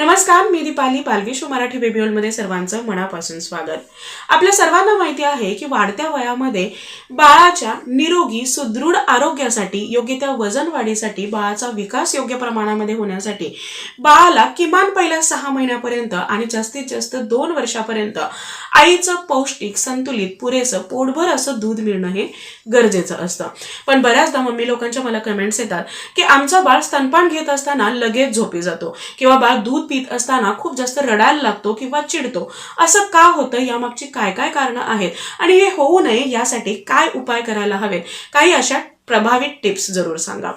नमस्कार मी दीपाली बालविश्व मराठी बेबीओलमध्ये मध्ये सर्वांचं मनापासून स्वागत. आपल्या सर्वांना माहिती आहे की वाढत्या वयामध्ये बाळाच्या निरोगी सुदृढ आरोग्यासाठी योग्य त्या वजन वाढीसाठी बाळाचा विकास योग्य प्रमाणामध्ये होण्यासाठी बाळाला किमान पहिल्या सहा महिन्यापर्यंत आणि जास्तीत जास्त दोन वर्षापर्यंत आईचं पौष्टिक संतुलित पुरेसं पोटभर असं दूध मिळणं हे गरजेचं असतं. पण बऱ्याचदा मम्मी लोकांच्या मला कमेंट्स येतात की आमचा बाळ स्तनपान घेत असताना लगेच झोपी जातो किंवा बाळ दूध पित असताना खूप जास्त रडायला लागतो किंवा चिडतो. असं का होतं? यामागची काय काय कारणं आहेत? आणि हे होऊ नये यासाठी काय उपाय करायला हवेत? काही अशा प्रभावी टिप्स जरूर सांगा.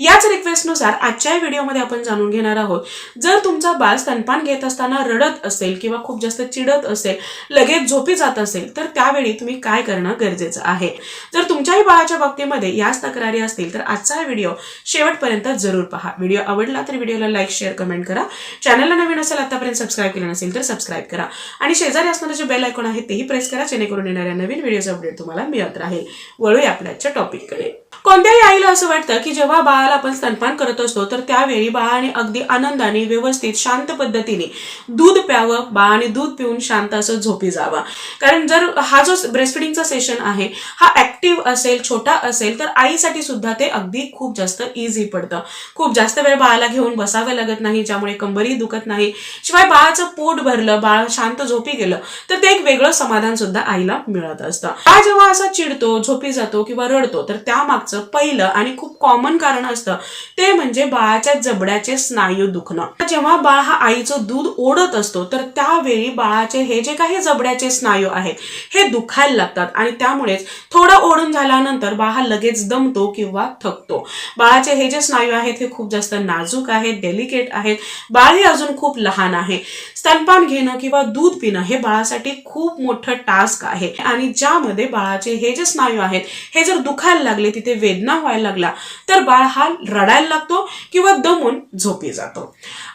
याच रिक्वेस्टनुसार आजच्या व्हिडिओमध्ये आपण जाणून घेणार आहोत जर तुमचा बाळ स्तनपान घेत असताना रडत असेल किंवा खूप जास्त चिडत असेल लगेच झोपी जात असेल तर त्यावेळी तुम्ही काय करणं गरजेचं आहे? जर तुमच्याही बाळाच्या बाबतीमध्ये याच तक्रारी असतील तर आजचा हा व्हिडिओ शेवटपर्यंत जरूर पहा. व्हिडिओ आवडला तर व्हिडिओला लाईक शेअर कमेंट करा. चॅनलला नवीन असेल आतापर्यंत सबस्क्राईब केलं नसेल तर सबस्क्राईब करा. आणि शेजारी असणारं जे बेल आयकॉन आहे तेही प्रेस करा जेणेकरून येणाऱ्या नवीन व्हिडिओचा अपडेट तुम्हाला मिळत राहील. वळूया आपल्या टॉपिककडे कोणत्याही आईला असं वाटतं की जेव्हा बाळाला आपण स्तनपान करत असतो तर त्यावेळी बाळाने अगदी आनंदाने व्यवस्थित शांत पद्धतीने दूध प्यावं बाळाने दूध पिऊन शांत असं झोपी जावं. कारण जर हा जो ब्रेस्टफिडिंगचा सेशन आहे हा ऍक्टिव्ह असेल छोटा असेल तर आईसाठी सुद्धा ते अगदी खूप जास्त इझी पडतं. खूप जास्त वेळ बाळाला घेऊन बसावं लागत नाही ज्यामुळे कंबरही दुखत नाही. शिवाय बाळाचं पोट भरलं बाळ शांत झोपी गेलं तर ते एक वेगळं समाधान सुद्धा आईला मिळत असतं. हा जेव्हा असा चिडतो झोपी जातो किंवा रडतो तर मागचं पहिलं आणि खूप कॉमन कारण असतं. ते म्हणजे बाळाच्या जबड्याचे स्नायू दुखणं. जेव्हा बाळ हा आईचं दूध ओढत असतो तर त्यावेळी बाळाचे हे जे काही जबड्याचे स्नायू आहेत हे दुखायला लागतात आणि त्यामुळेच थोडं ओढून झाल्यानंतर बाळ हा लगेच दमतो किंवा थकतो. बाळाचे हे जे स्नायू आहेत हे खूप जास्त नाजूक आहेत डेलिकेट आहेत. बाळ हे अजून खूप लहान आहे. स्तनपान घेणं किंवा दूध पिणं हे बाळासाठी खूप मोठं टास्क आहे. आणि ज्यामध्ये बाळाचे हे जे स्नायू आहेत हे जर दुखायला लागले तिथे वेदना व्हायला लागला तर बाळ हा रडायला लागतो किंवा दमून झोपी जातो.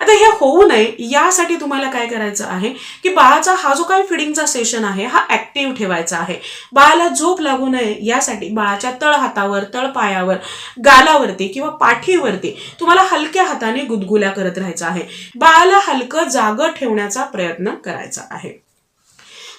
आता हे होऊ नये यासाठी तुम्हाला काय करायचं आहे की बाळाचा हा जो काही फिडिंगचा सेशन आहे हा ऍक्टिव्ह ठेवायचा आहे. बाळाला झोप लागू नये यासाठी बाळाच्या तळ हातावर तळ पायावर गालावरती किंवा पाठीवरती तुम्हाला हलक्या हाताने गुदगुल्या करत राहायचं आहे. बाळाला हलकं जागं ठेवण्याचा प्रयत्न करायचा आहे.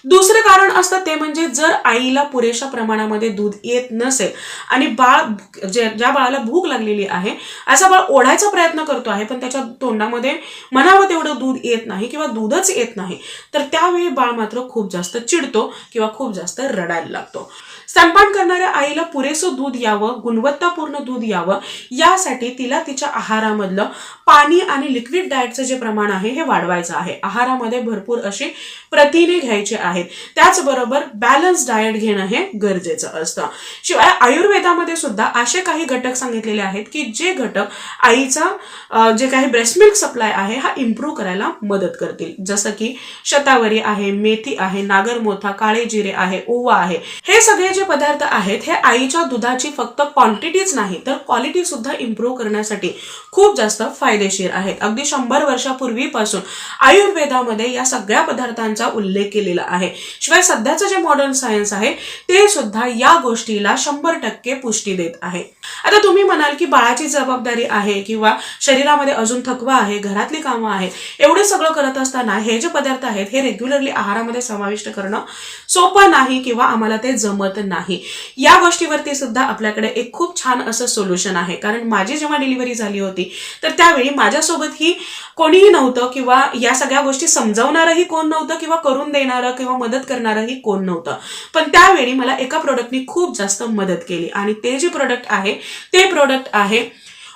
दुसरं कारण असतं ते म्हणजे जर आईला पुरेशा प्रमाणामध्ये दूध येत नसेल आणि बाळ जे ज्या बाळाला भूक लागलेली आहे असा बाळ ओढायचा प्रयत्न करतो आहे पण त्याच्या तोंडामध्ये मनावर तेवढं दूध येत नाही किंवा दूधच येत नाही तर त्यावेळी बाळ मात्र खूप जास्त चिडतो किंवा खूप जास्त रडायला लागतो. स्तनपान करणाऱ्या आईला पुरेसं दूध यावं गुणवत्तापूर्ण दूध यावं यासाठी तिला तिच्या आहारामधलं पाणी आणि लिक्विड डाएटचं जे प्रमाण आहे हे वाढवायचं आहे. आहारामध्ये भरपूर अशी प्रथिने घ्यायचे आहेत. त्याचबरोबर बॅलन्स डाएट घेणं हे गरजेचं असतं. शिवाय आयुर्वेदामध्ये सुद्धा असे काही घटक सांगितलेले आहेत की जे घटक आईचा जे काही ब्रेस्ट मिल्क सप्लाय आहे हा इम्प्रूव्ह करायला मदत करतील. जसं की शतावरी आहे मेथी आहे नागरमोथा काळे जिरे आहे ओवा आहे. हे सगळे जे पदार्थ आहेत हे आईच्या दुधाची फक्त क्वांटिटीच नाही तर क्वालिटी सुद्धा इम्प्रूव्ह करण्यासाठी खूप जास्त फायदेशीर आहेत. अगदी शंभर वर्षापूर्वीपासून आयुर्वेदामध्ये या सगळ्या पदार्थांचा उल्लेख केलेला आहे. शिवाय सध्याचं जे मॉडर्न सायन्स आहे ते सुद्धा या गोष्टीला शंभर टक्के पुष्टी देत आहे. आता तुम्ही म्हणाल की बाळाची जबाबदारी आहे किंवा शरीरामध्ये अजून थकवा आहे घरातली कामं आहेत एवढे सगळं करत असताना हे जे पदार्थ आहेत हे रेग्युलरली आहारामध्ये समाविष्ट करणं सोपं नाही किंवा आम्हाला ते जमत नाही. या गोष्टीवरती सुद्धा आपल्याकडे एक खूप छान असं सोल्युशन आहे. कारण माझी जेव्हा डिलिव्हरी झाली होती तर त्यावेळी माझ्यासोबत ही कोणीही नव्हतं किंवा या सगळ्या गोष्टी समजावणारही कोण नव्हतं किंवा करून देणारं किंवा मदत करणारंही कोण नव्हतं. पण त्यावेळी मला एका प्रोडक्टनी खूप जास्त मदत केली. आणि ते जे प्रोडक्ट आहे ते प्रोडक्ट आहे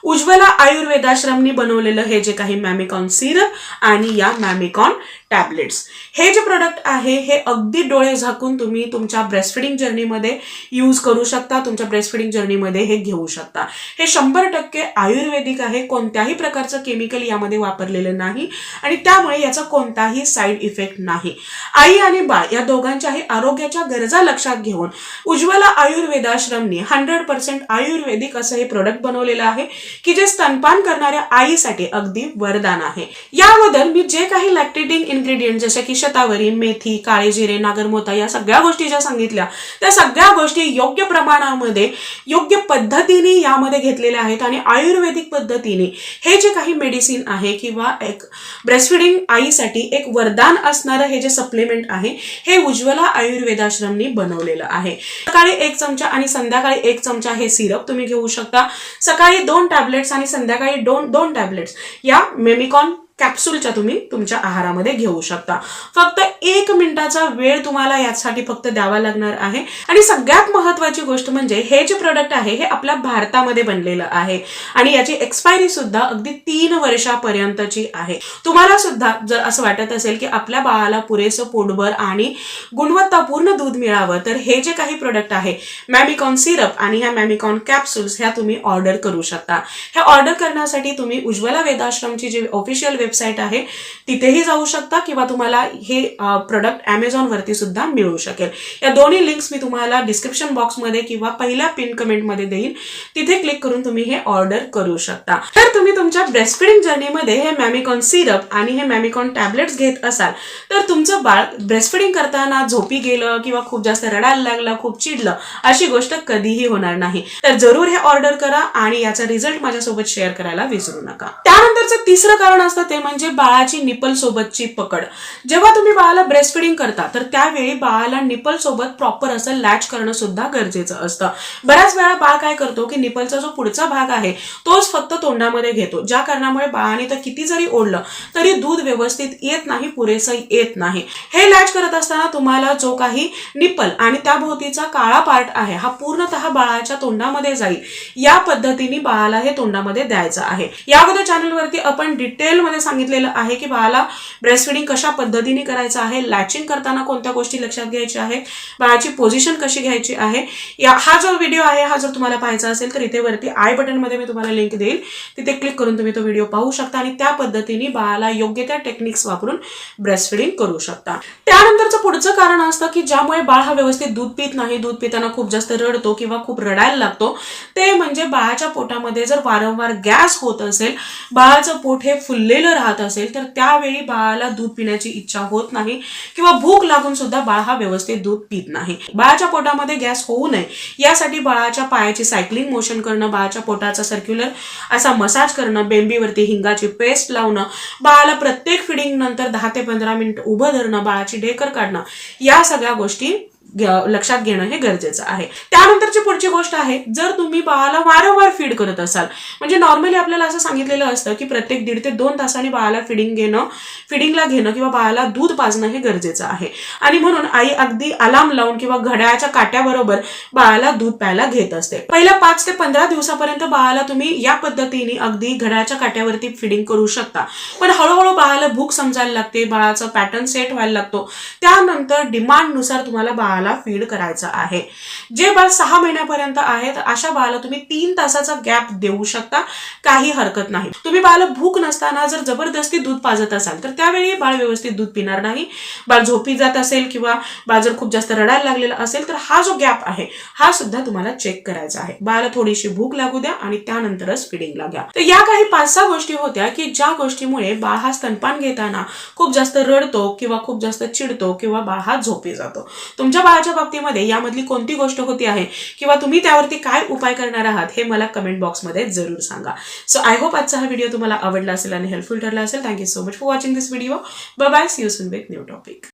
उज्ज्वला आयुर्वेदाश्रमनी बनवलेलं हे जे काही मॅमिकॉन सिरप आणि या मॅमिकॉन टॅबलेट्स. हे जे प्रोडक्ट आहे हे अगदी डोळे झाकून तुम्ही तुमच्या ब्रेस्टफिडिंग जर्नीमध्ये यूज करू शकता तुमच्या ब्रेस्टफिडिंग जर्नीमध्ये हे घेऊ शकता. हे शंभर टक्के आयुर्वेदिक आहे कोणत्याही प्रकारचं केमिकल यामध्ये वापरलेलं नाही आणि त्यामुळे याचा कोणताही साईड इफेक्ट नाही. आई आणि बाळ या दोघांच्याही आरोग्याच्या गरजा लक्षात घेऊन उज्ज्वला आयुर्वेदाश्रमनी हंड्रेड पर्सेंट आयुर्वेदिक असं हे प्रोडक्ट बनवलेलं आहे. की जे स्तनपान करणाऱ्या आईसाठी अगदी वरदान आहे. याबद्दल मी जे काही लॅक्टेटिंग इन्ग्रेडियंट जसे की शतावरी मेथी काळे जिरे नागरमोथा या सगळ्या गोष्टी ज्या सांगितल्या त्या सगळ्या गोष्टी योग्य प्रमाणामध्ये योग्य पद्धतीने यामध्ये घेतलेल्या आहेत आणि आयुर्वेदिक पद्धतीने हे जे काही मेडिसिन आहे किंवा एक ब्रेस्टफिडिंग आईसाठी एक वरदान असणारं हे जे सप्लिमेंट आहे हे उज्ज्वला आयुर्वेदाश्रमनी बनवलेलं आहे. सकाळी एक चमचा आणि संध्याकाळी एक चमचा हे सिरप तुम्ही घेऊ शकता. सकाळी दोन टॅबलेट्स आणि संध्याकाळी दोन दोन टॅबलेट्स या मेमिकॉन कॅप्सूलच्या तुम्ही तुमच्या आहारामध्ये घेऊ शकता. फक्त एक मिनिटाचा वेळ तुम्हाला यासाठी फक्त द्यावा लागणार आहे. आणि सगळ्यात महत्वाची गोष्ट म्हणजे हे जे प्रोडक्ट आहे हे आपल्या भारतामध्ये बनलेलं आहे. आणि याची एक्सपायरी सुद्धा अगदी तीन वर्षापर्यंतची आहे. तुम्हाला सुद्धा जर असं वाटत असेल की आपल्या बाळाला पुरेसं पोटभर आणि गुणवत्तापूर्ण दूध मिळावं तर हे जे काही प्रोडक्ट आहे मॅमिकॉन सिरप आणि ह्या मॅमिकॉन कॅप्सूल्स ह्या तुम्ही ऑर्डर करू शकता. हे ऑर्डर करण्यासाठी तुम्ही उज्ज्वला वेदाश्रमची जी ऑफिशियल वेबसाईट आहे तिथेही जाऊ शकता किंवा तुम्हाला हे प्रोडक्ट ॲमेझॉनवरती सुद्धा मिळू शकेल. या दोन्ही लिंक्स मी तुम्हाला डिस्क्रिप्शन बॉक्समध्ये किंवा पहिल्या पिन कमेंटमध्ये देईन. तिथे क्लिक करून तुम्ही हे ऑर्डर करू शकता. तर तुम्ही तुमच्या ब्रेस्टफिडिंग जर्नीमध्ये हे मॅमिकॉन सिरप आणि हे मॅमिकॉन टॅबलेट्स घेत असाल तर तुमचं बाळ ब्रेस्टफिडिंग करताना झोपी गेलं किंवा खूप जास्त रडायला लागलं खूप चिडलं अशी गोष्ट कधीही होणार नाही. तर जरूर हे ऑर्डर करा आणि याचा रिझल्ट माझ्यासोबत शेअर करायला विसरू नका. त्यानंतरचं तिसरं कारण असतं ते म्हणजे बाळाची निपल सोबतची पकड. जेव्हा तुम्ही बाळाला ब्रेस्ट फिडिंग करता तर त्यावेळी बाळाला निपल सोबत प्रॉपर असं लॅच करणं सुद्धा गरजेचं असतं. बऱ्याच वेळा बाळ काय करतो की निपलचा जो पुढचा भाग आहे तोच फक्त तोंडामध्ये घेतो. ज्या कारणामुळे बाळाने तर किती जरी ओढलं तरी दूध व्यवस्थित येत नाही पुरेसं येत नाही. हे लॅच करत असताना तुम्हाला जो काही निपल आणि त्या भोवतीचा काळा पार्ट आहे हा पूर्णतः बाळाच्या तोंडामध्ये जाईल. या पद्धतीने बाळाला हे तोंडामध्ये द्यायचं आहे. या अगोदर चॅनलवरती आपण डिटेलमध्ये सांगितलेलं आहे की बाळाला ब्रेस्ट फिडिंग कशा पद्धतीने करायचं आहे लॅचिंग करताना कोणत्या गोष्टी लक्षात घ्यायच्या आहेत बाळाची पोझिशन कशी घ्यायची आहे या हा जो व्हिडिओ आहे हा जर तुम्हाला पाहायचा असेल तर इथे वरती आय बटनमध्ये मी तुम्हाला लिंक देईल. तिथे क्लिक करून तुम्ही तो व्हिडिओ पाहू शकता आणि त्या पद्धतीने बाळाला योग्य त्या टेक्निक्स वापरून ब्रेस्ट फिडिंग करू शकता. त्यानंतरचं पुढचं कारण असतं की ज्यामुळे बाळ हा व्यवस्थित दूध पित नाही दूध पिताना खूप जास्त रडतो किंवा खूप रडायला लागतो ते म्हणजे बाळाच्या पोटामध्ये जर वारंवार गॅस होत असेल बाळाचं पोट हे फुललेलं राहत असेल तर त्यावेळी बाळाला दूध पिण्याची इच्छा होत नाही किंवा भूक लागून सुद्धा बाळ हा व्यवस्थित दूध पित नाही. बाळाच्या पोटामध्ये गॅस होऊ नये यासाठी बाळाच्या पायाची सायकलिंग मोशन करणं बाळाच्या पोटाचा सर्क्युलर असा मसाज करणं बेंबीवरती हिंगाची पेस्ट लावणं बाळाला प्रत्येक फिडिंग नंतर दहा ते पंधरा मिनिट उभं धरणं बाळाची ढेकर काढणं या सगळ्या गोष्टी लक्षात घेणं हे गरजेचं आहे. त्यानंतरची पुढची गोष्ट आहे जर तुम्ही बाळाला वारंवार फीड करत असाल म्हणजे नॉर्मली आपल्याला असं सांगितलेलं असतं की प्रत्येक दीड ते दोन तासांनी बाळाला फिडिंग घेणं फिडिंगला घेणं किंवा बाळाला दूध पाजणं हे गरजेचं आहे. आणि म्हणून आई अगदी अलार्म लावून किंवा घड्याळाच्या काट्याबरोबर बाळाला दूध प्यायला घेत असते. पहिल्या पाच ते पंधरा दिवसापर्यंत बाळाला तुम्ही या पद्धतीने अगदी घड्याळाच्या काट्यावरती फिडिंग करू शकता. पण हळूहळू बाळाला भूक समजायला लागते बाळाचा पॅटर्न सेट व्हायला लागतो. त्यानंतर डिमांडनुसार तुम्हाला बाळाला फीड करायचं आहे. जे बाळ सहा महिन्यापर्यंत आहेत अशा बाळाला तुम्ही तीन तासाचा गॅप देऊ शकता. काही हरकत नाही. तुम्ही बाळाला भूक नसताना जर जबरदस्ती दूध पाजत असाल तर त्यावेळी बाळ व्यवस्थित दूध पिणार नाही. बाळ झोपी जात असेल किंवा बाळ जर खूप जास्त रडायला लागलेला असेल तर हा जो गॅप आहे हा सुद्धा तुम्हाला चेक करायचा आहे. बाळाला थोडीशी भूक लागू द्या आणि त्यानंतरच फिडिंगला घ्या. तर या काही पाच सहा गोष्टी होत्या की ज्या गोष्टीमुळे बाळ हा स्तनपान घेताना खूप जास्त रडतो किंवा खूप जास्त चिडतो किंवा बाळ हा झोपी जातो. तुमच्या तुमच्या बाळाच्या बाबतीमध्ये यामधली कोणती गोष्ट होती आहे? किंवा तुम्ही त्यावरती काय उपाय करणार आहात? हे मला कमेंट बॉक्समध्ये जरूर सांगा. सो आय होप आजचा हा व्हिडिओ तुम्हाला आवडला असेल आणि हेल्पफुल ठरला असेल. Thank you so much for watching this video bye see you soon with new topic